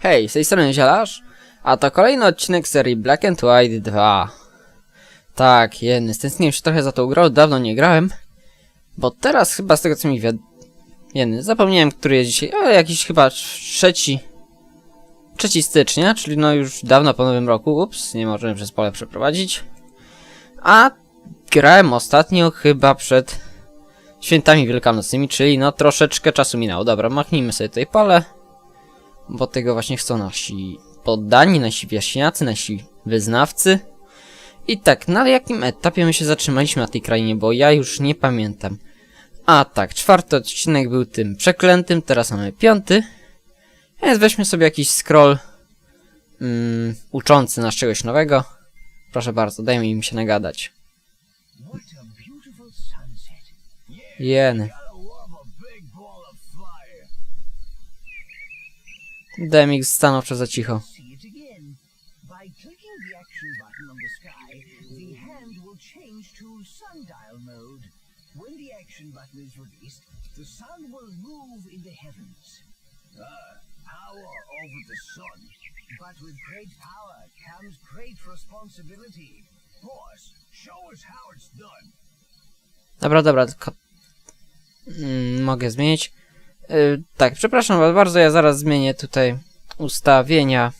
Hej, z tej strony Zielarz, a to kolejny odcinek serii Black and White 2. Tak, jedny, stęskniłem się trochę za tą grą, dawno nie grałem, bo teraz chyba z tego co mi wiadomo... Jedny, zapomniałem, który jest dzisiaj, ale jakiś chyba trzeci... Trzeci stycznia, czyli no już dawno po nowym roku, ups, nie możemy przez pole przeprowadzić. A grałem ostatnio chyba przed świętami wielkanocnymi, czyli no troszeczkę czasu minęło. Dobra, machnijmy sobie tutaj pole. Bo tego właśnie chcą nasi poddani, nasi wieśniacy, nasi wyznawcy. I tak, na jakim etapie my się zatrzymaliśmy na tej krainie, bo ja już nie pamiętam. A tak, czwarty odcinek był tym przeklętym, teraz mamy piąty. Więc weźmy sobie jakiś scroll mm, uczący nas czegoś nowego. Proszę bardzo, dajmy im się nagadać. Jeny. DMX stanowczo za cicho. Dobra, dobra, tylko... Mm, mogę zmienić. Yy, tak, przepraszam was bardzo, ja zaraz zmienię tutaj ustawienia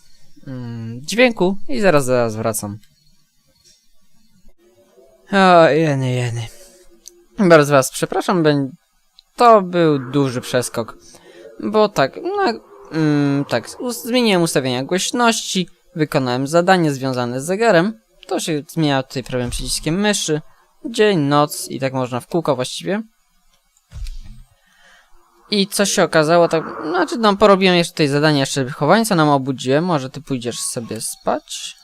mm, dźwięku i zaraz, zaraz wracam. O, jeny, jeny. Bardzo was przepraszam, bę- to był duży przeskok. Bo tak, no, mm, tak, zmieniłem ustawienia głośności, wykonałem zadanie związane z zegarem. To się zmienia tutaj prawym przyciskiem myszy. Dzień, noc i tak można w kółko właściwie. I co się okazało, tak, znaczy no porobiłem jeszcze tutaj zadanie, jeszcze chowańca nam obudziłem, może ty pójdziesz sobie spać?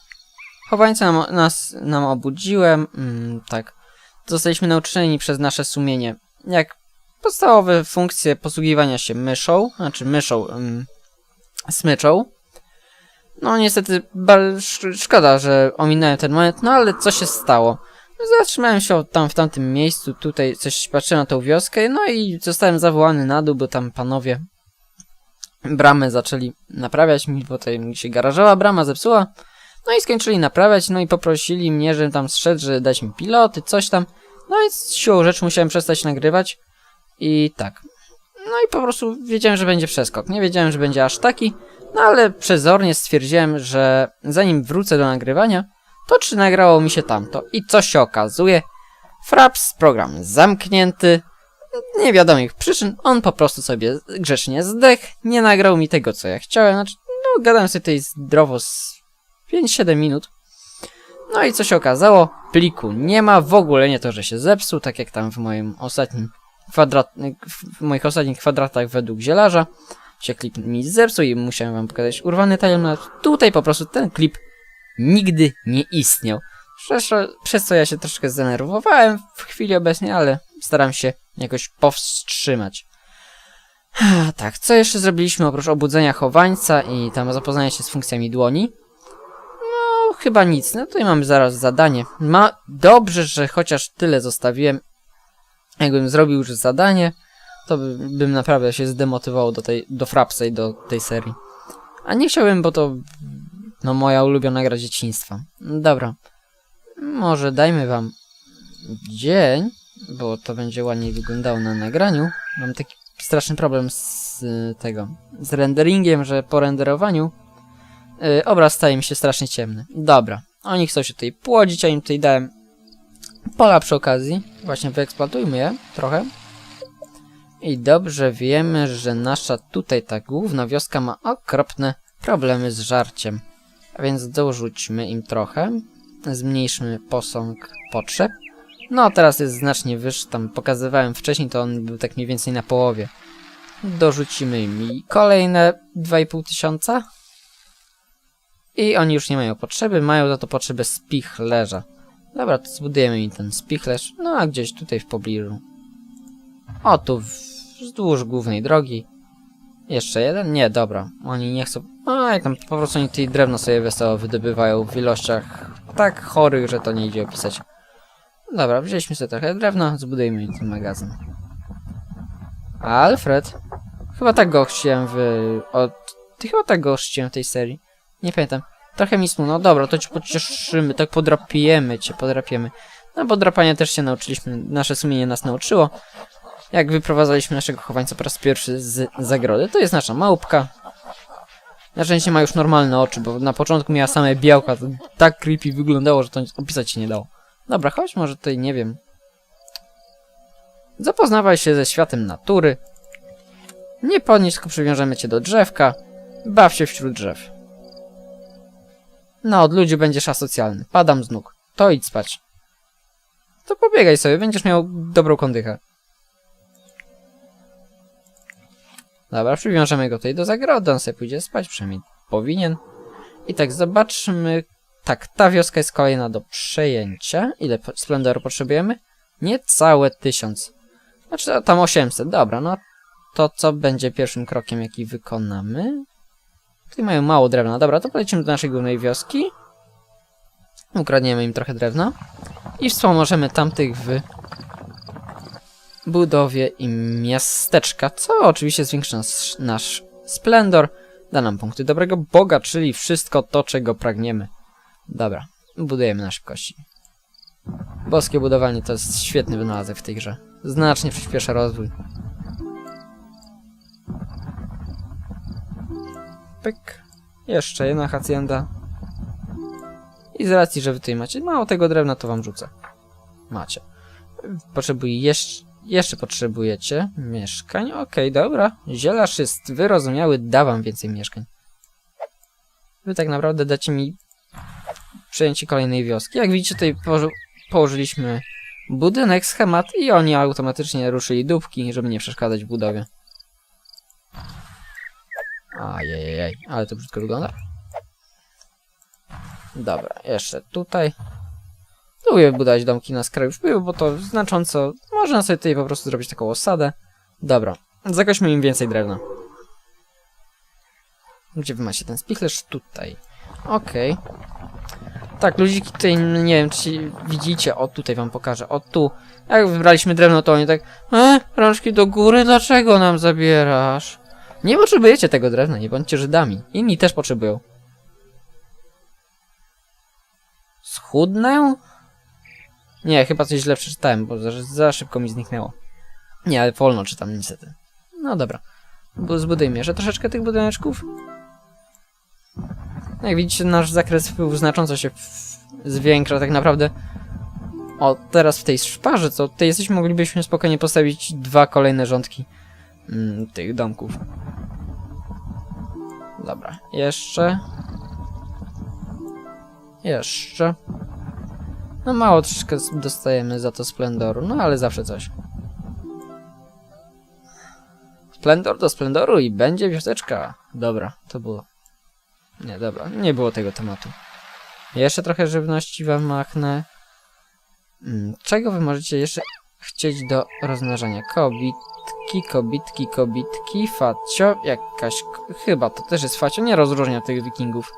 Chowańca nam, nas, nam obudziłem, mm, tak. Zostaliśmy nauczeni przez nasze sumienie, jak podstawowe funkcje posługiwania się myszą, znaczy myszą, mm, smyczą. No niestety, szkoda, że ominąłem ten moment, no ale co się stało? Zatrzymałem się tam w tamtym miejscu, tutaj coś patrzyłem na tą wioskę, no i zostałem zawołany na dół, bo tam panowie bramę zaczęli naprawiać mi, bo tutaj mi się garażowa brama zepsuła. No i skończyli naprawiać, no i poprosili mnie, żebym tam zszedł, że dać mi piloty, coś tam. No i siłą rzeczy musiałem przestać nagrywać. I tak. No i po prostu wiedziałem, że będzie przeskok. Nie wiedziałem, że będzie aż taki, no ale przezornie stwierdziłem, że zanim wrócę do nagrywania, to czy nagrało mi się tamto. I co się okazuje? Fraps, program zamknięty. Nie wiadomych przyczyn, on po prostu sobie grzecznie zdech, nie nagrał mi tego, co ja chciałem. Znaczy, no, gadałem sobie tutaj zdrowo z 5-7 minut. No i co się okazało? Pliku nie ma, w ogóle nie to, że się zepsuł, tak jak tam w moim ostatnim kwadrat, w moich ostatnich kwadratach według zielarza się klip mi zepsuł i musiałem wam pokazać urwany timeline. Tutaj po prostu ten klip nigdy nie istniał. Przez, przez co ja się troszkę zdenerwowałem w chwili obecnej, ale staram się jakoś powstrzymać. Tak, co jeszcze zrobiliśmy oprócz obudzenia chowańca i tam zapoznania się z funkcjami dłoni? No, chyba nic. No tutaj mamy zaraz zadanie. Ma dobrze, że chociaż tyle zostawiłem. Jakbym zrobił już zadanie, to by, bym naprawdę się zdemotywował do tej, do Frapsa i do tej serii. A nie chciałbym, bo to no moja ulubiona gra dzieciństwa. Dobra. Może dajmy wam dzień, bo to będzie ładniej wyglądało na nagraniu. Mam taki straszny problem z y, tego, z renderingiem, że po renderowaniu y, obraz staje mi się strasznie ciemny. Dobra. Oni chcą się tutaj płodzić, a im tutaj dałem pola przy okazji. Właśnie wyeksploatujmy je trochę. I dobrze wiemy, że nasza tutaj ta główna wioska ma okropne problemy z żarciem. A więc dorzućmy im trochę. Zmniejszmy posąg potrzeb. No, teraz jest znacznie wyższy. Tam pokazywałem wcześniej, to on był tak mniej więcej na połowie. Dorzucimy im kolejne 2,5 tysiąca. I oni już nie mają potrzeby, mają za to potrzebę spichlerza. Dobra, to zbudujemy im ten spichlerz. No, a gdzieś tutaj w pobliżu. O, tu wzdłuż głównej drogi. Jeszcze jeden? Nie, dobra. Oni nie chcą... A, tam po prostu oni tej drewno sobie wesoło wydobywają w ilościach tak chorych, że to nie idzie opisać. Dobra, wzięliśmy sobie trochę drewna, zbudujmy ten magazyn. Alfred? Chyba tak go chciałem wy... od Ty chyba tak go oszciłem w tej serii. Nie pamiętam. Trochę mi smutno. No dobra, to cię pocieszymy, tak podrapiemy cię, podrapiemy. No bo drapania też się nauczyliśmy, nasze sumienie nas nauczyło. Jak wyprowadzaliśmy naszego chowańca po raz pierwszy z zagrody. To jest nasza małpka. Na szczęście ma już normalne oczy, bo na początku miała same białka. To tak creepy wyglądało, że to opisać się nie dało. Dobra, chodź może tutaj, nie wiem. Zapoznawaj się ze światem natury. Nie podnieś, tylko przywiążemy cię do drzewka. Baw się wśród drzew. No, od ludzi będziesz asocjalny. Padam z nóg. To idź spać. To pobiegaj sobie, będziesz miał dobrą kondychę. Dobra, przywiążemy go tutaj do zagrody, on sobie pójdzie spać, przynajmniej powinien. I tak, zobaczmy. Tak, ta wioska jest kolejna do przejęcia. Ile splendoru potrzebujemy? Niecałe tysiąc. Znaczy, no, tam 800, dobra, no to co będzie pierwszym krokiem, jaki wykonamy? Tutaj mają mało drewna, dobra, to polecimy do naszej głównej wioski. Ukradniemy im trochę drewna. I wspomożemy tamtych w budowie im miasteczka, co oczywiście zwiększy nas, nasz splendor, da nam punkty dobrego Boga, czyli wszystko to, czego pragniemy. Dobra, budujemy na szybkości. Boskie budowanie to jest świetny wynalazek w tej grze. Znacznie przyspiesza rozwój. Pyk. Jeszcze jedna hacienda. I z racji, że wy tutaj macie mało tego drewna, to wam rzucę. Macie. Potrzebuję jeszcze... Jeszcze potrzebujecie mieszkań. Okej, dobra. Zielarz jest wyrozumiały, da wam więcej mieszkań. Wy tak naprawdę dacie mi przejęcie kolejnej wioski. Jak widzicie, tutaj położy położyliśmy budynek, schemat i oni automatycznie ruszyli dupki, żeby nie przeszkadzać w budowie. Ajajaj, ale to brzydko wygląda. Dobra, jeszcze tutaj. Lubię budować domki na skraju bo to znacząco... Można sobie tutaj po prostu zrobić taką osadę. Dobra, zakośmy im więcej drewna. Gdzie wy macie ten spichlerz? Tutaj. Okej. Tak, ludziki tutaj, nie wiem, czy widzicie, o tutaj wam pokażę, o tu. Jak wybraliśmy drewno, to oni tak, e, rączki do góry, dlaczego nam zabierasz? Nie potrzebujecie tego drewna, nie bądźcie Żydami. Inni też potrzebują. Schudnę? Nie, chyba coś źle przeczytałem, bo za, za szybko mi zniknęło. Nie, ale wolno czytam niestety. No dobra. Bo zbudujmy jeszcze troszeczkę tych budyneczków. Jak widzicie, nasz zakres wpływu znacząco się zwiększa tak naprawdę. O, teraz w tej szparze, co tutaj jesteśmy, moglibyśmy spokojnie postawić dwa kolejne rządki mm, tych domków. Dobra, jeszcze. Jeszcze. No mało troszkę s- dostajemy za to splendoru, no ale zawsze coś. Splendor do splendoru i będzie wioseczka. Dobra, to było. Nie, dobra, nie było tego tematu. Jeszcze trochę żywności wam machnę. Mm, Czego wy możecie jeszcze chcieć do rozmnażania? Kobitki, kobitki, kobitki, facio, jakaś... Chyba to też jest facio, nie rozróżnia tych wikingów.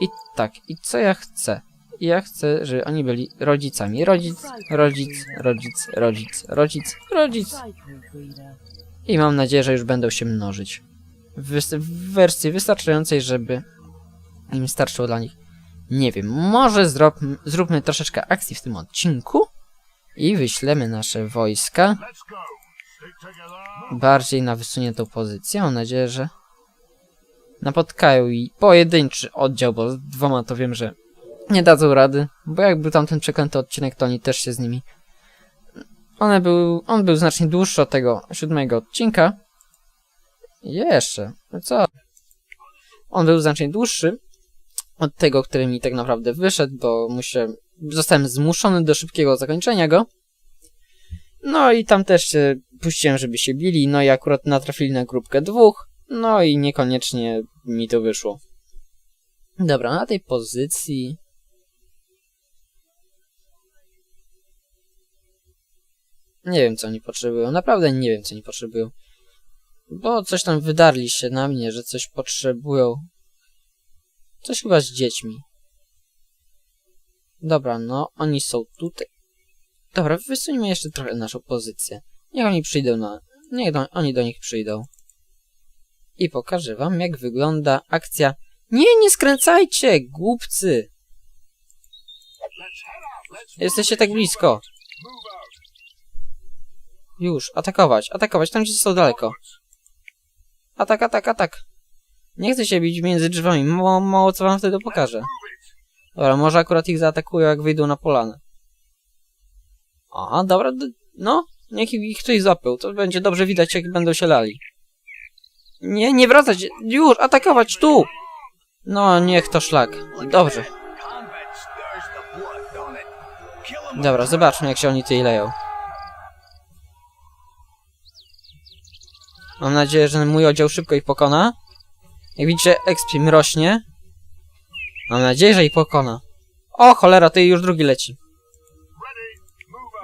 I tak, i co ja chcę? Ja chcę, żeby oni byli rodzicami. Rodzic, rodzic, rodzic, rodzic, rodzic, rodzic. I mam nadzieję, że już będą się mnożyć. W, w wersji wystarczającej, żeby im starczyło dla nich. Nie wiem, może zrob, zróbmy troszeczkę akcji w tym odcinku i wyślemy nasze wojska bardziej na wysuniętą pozycję. Mam nadzieję, że napotkają i pojedynczy oddział, bo z dwoma to wiem, że nie dadzą rady, bo jak był tamten przeklęty odcinek, to oni też się z nimi... One był, on był znacznie dłuższy od tego siódmego odcinka. Jeszcze, no co? On był znacznie dłuższy od tego, który mi tak naprawdę wyszedł, bo mu się... Zostałem zmuszony do szybkiego zakończenia go. No i tam też się puściłem, żeby się bili, no i akurat natrafili na grupkę dwóch, no i niekoniecznie mi to wyszło. Dobra, na tej pozycji... Nie wiem, co oni potrzebują. Naprawdę nie wiem, co oni potrzebują. Bo coś tam wydarli się na mnie, że coś potrzebują. Coś chyba z dziećmi. Dobra, no, oni są tutaj. Dobra, wysuńmy jeszcze trochę naszą pozycję. Niech oni przyjdą na... Niech do... oni do nich przyjdą. i pokażę wam, jak wygląda akcja. Nie, nie skręcajcie, głupcy! Jesteście tak blisko. Już, atakować, atakować, tam gdzie są daleko. Atak, atak, atak. Nie chcę się bić między drzwiami, mało, mało co wam wtedy pokażę. Dobra, może akurat ich zaatakują, jak wyjdą na polanę. Aha, dobra, no, niech ich ktoś zapeł, to będzie dobrze widać, jak będą się lali. Nie, nie wracać, już, atakować, tu! No, niech to szlak. Dobrze. Dobra, zobaczmy, jak się oni tutaj leją. Mam nadzieję, że mój oddział szybko ich pokona. Jak widzicie, expim rośnie. Mam nadzieję, że ich pokona. O, cholera, to już drugi leci.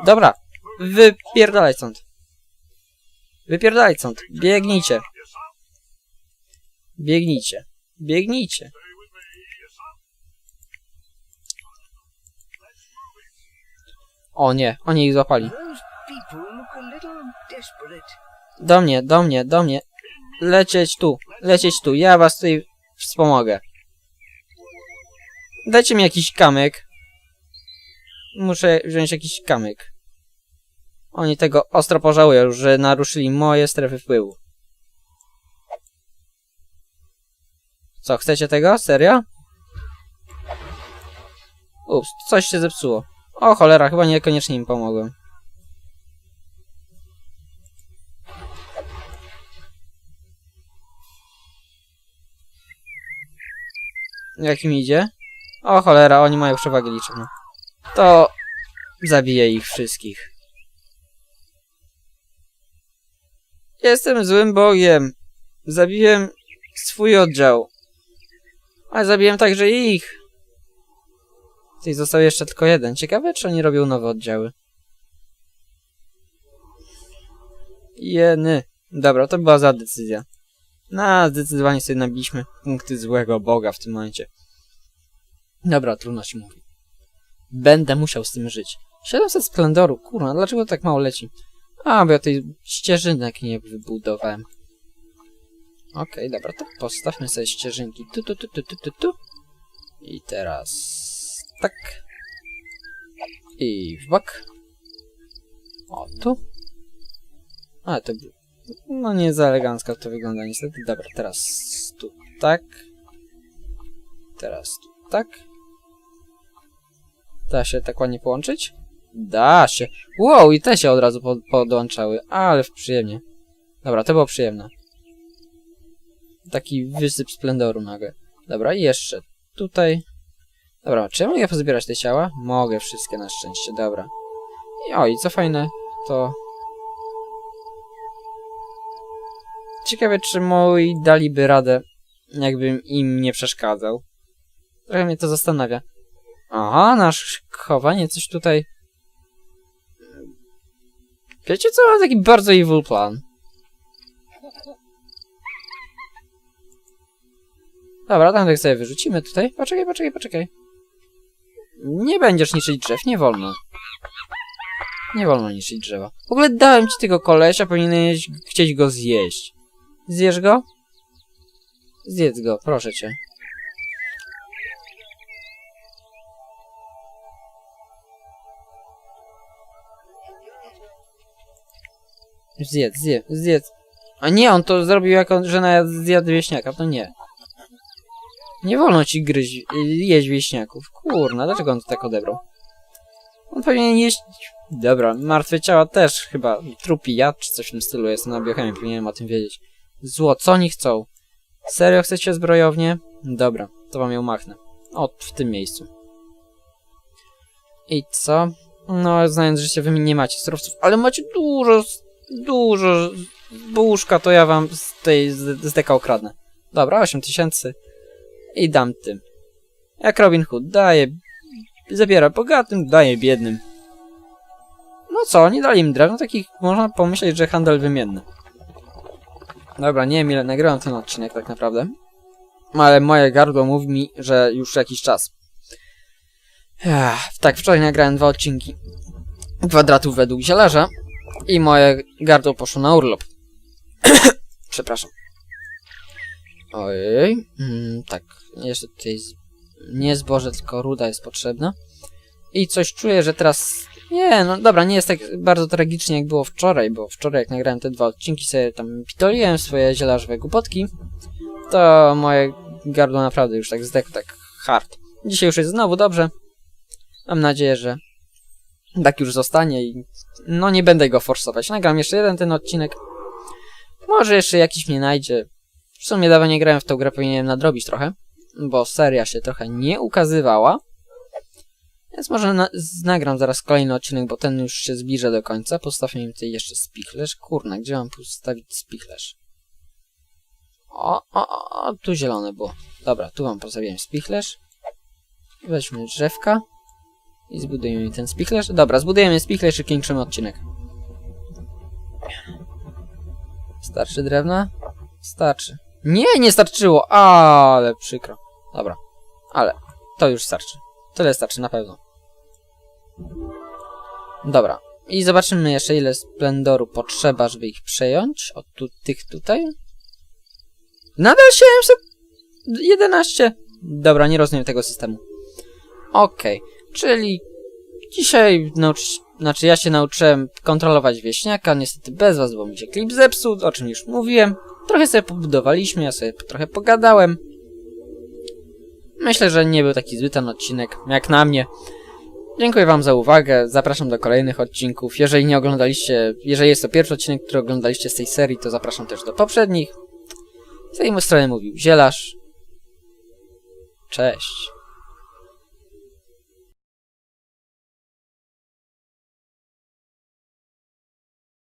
Dobra, wypierdalaj stąd. Wypierdalaj stąd. Biegnijcie. Biegnijcie. Biegnijcie. O nie, oni ich złapali. Do mnie, do mnie, do mnie. Lecieć tu, lecieć tu. Ja was tutaj wspomogę. Dajcie mi jakiś kamyk. Muszę wziąć jakiś kamyk. Oni tego ostro pożałują, że naruszyli moje strefy wpływu. Co, chcecie tego? Serio? Ups, coś się zepsuło. O cholera, chyba niekoniecznie im pomogłem. Jak im idzie? O cholera, oni mają przewagę liczebną. To zabiję ich wszystkich. Jestem złym bogiem. Zabiłem swój oddział. Ale zabiłem także ich. Tutaj został jeszcze tylko jeden. Ciekawe, czy oni robią nowe oddziały. Jeny. Dobra, to była za decyzja. No, zdecydowanie sobie nabiliśmy punkty złego Boga w tym momencie. Dobra, trudno się mówi. Będę musiał z tym żyć. 700 splendoru, kurwa, dlaczego tak mało leci? A, bo ja tej ścieżynek nie wybudowałem. Okej, dobra, to postawmy sobie ścieżynki. Tu, tu, tu, tu, tu, tu, tu. I teraz... tak. I w bok. O, tu. A, to... No nie za elegancko to wygląda niestety. Dobra, teraz tu tak. Teraz tu tak. Da się tak ładnie połączyć? Da się. Wow, i te się od razu po podłączały. Ale przyjemnie. Dobra, to było przyjemne. Taki wysyp splendoru nagle. Dobra, i jeszcze tutaj. Dobra, czy ja mogę pozbierać te ciała? Mogę wszystkie na szczęście, dobra. I o, i co fajne, to... Ciekawe, czy moi daliby radę, jakbym im nie przeszkadzał. Trochę mnie to zastanawia. Aha, nasz chowanie coś tutaj... Wiecie co? Mam taki bardzo evil plan. Dobra, tamtych sobie wyrzucimy tutaj. Poczekaj, poczekaj, poczekaj. Nie będziesz niszczyć drzew, nie wolno. Nie wolno niszczyć drzewa. W ogóle dałem ci tego kolesia, powinieneś chcieć go zjeść. Zjesz go? Zjedz go, proszę cię. Zjedz, zjedz, zjedz. A nie, on to zrobił jako, że nawet zjadł wieśniaka, to nie. Nie wolno ci gryźć, jeść wieśniaków. Kurna, dlaczego on to tak odebrał? On powinien jeść... Dobra, martwe ciała też chyba. Trupi jad czy coś w tym stylu. Jestem na biochemii, powinienem o tym wiedzieć. Zło, co oni chcą? Serio chcecie zbrojownię? Dobra, to wam ją machnę. O, w tym miejscu. I co? No, znając życie, wy nie macie surowców, ale macie dużo, dużo bułszka, to ja wam z tej z, z deka okradnę. Dobra, 8000 i dam tym. Jak Robin Hood, daje, zabiera bogatym, daje biednym. No co, nie dali im drewno, takich można pomyśleć, że handel wymienny. Dobra, nie wiem ile nagrałem ten odcinek tak naprawdę. Ale moje gardło mówi mi, że już jakiś czas. Ech, tak, wczoraj nagrałem dwa odcinki kwadratów według zielarza i moje gardło poszło na urlop. Przepraszam. Ojej. Mm, tak, jeszcze tutaj z... nie zboże, tylko ruda jest potrzebna. I coś czuję, że teraz... Nie, no dobra, nie jest tak bardzo tragicznie jak było wczoraj, bo wczoraj jak nagrałem te dwa odcinki sobie tam pitoliłem swoje zielarzowe głupotki, to moje gardło naprawdę już tak zdechło, tak hard. Dzisiaj już jest znowu dobrze. Mam nadzieję, że tak już zostanie i no nie będę go forsować. Nagram jeszcze jeden ten odcinek. Może jeszcze jakiś mnie najdzie. W sumie dawno nie grałem w tą grę, powinienem nadrobić trochę, bo seria się trochę nie ukazywała. Więc może na nagram zaraz kolejny odcinek, bo ten już się zbliża do końca. Postawmy im tutaj jeszcze spichlerz. Kurna, gdzie mam postawić spichlerz? O, o, o, o, tu zielone było. Dobra, tu wam postawiłem spichlerz. Weźmy drzewka. I zbudujemy ten spichlerz. Dobra, zbudujemy spichlerz i kończymy odcinek. Starczy drewna? Starczy. Nie, nie starczyło! Ale przykro. Dobra. Ale to już starczy. Tyle starczy na pewno. Dobra. I zobaczymy jeszcze ile splendoru potrzeba, żeby ich przejąć. Od tu, tych tutaj. Nadal 711. Dobra, nie rozumiem tego systemu. Okej, czyli dzisiaj nauczyć, znaczy ja się nauczyłem kontrolować wieśniaka, niestety bez was, bo mi się klip zepsuł, o czym już mówiłem. Trochę sobie pobudowaliśmy, ja sobie trochę pogadałem. Myślę, że nie był taki zły ten odcinek, jak na mnie. Dziękuję wam za uwagę, zapraszam do kolejnych odcinków. Jeżeli nie oglądaliście, jeżeli jest to pierwszy odcinek, który oglądaliście z tej serii, to zapraszam też do poprzednich. Z tej strony mówił Zielarz. Cześć.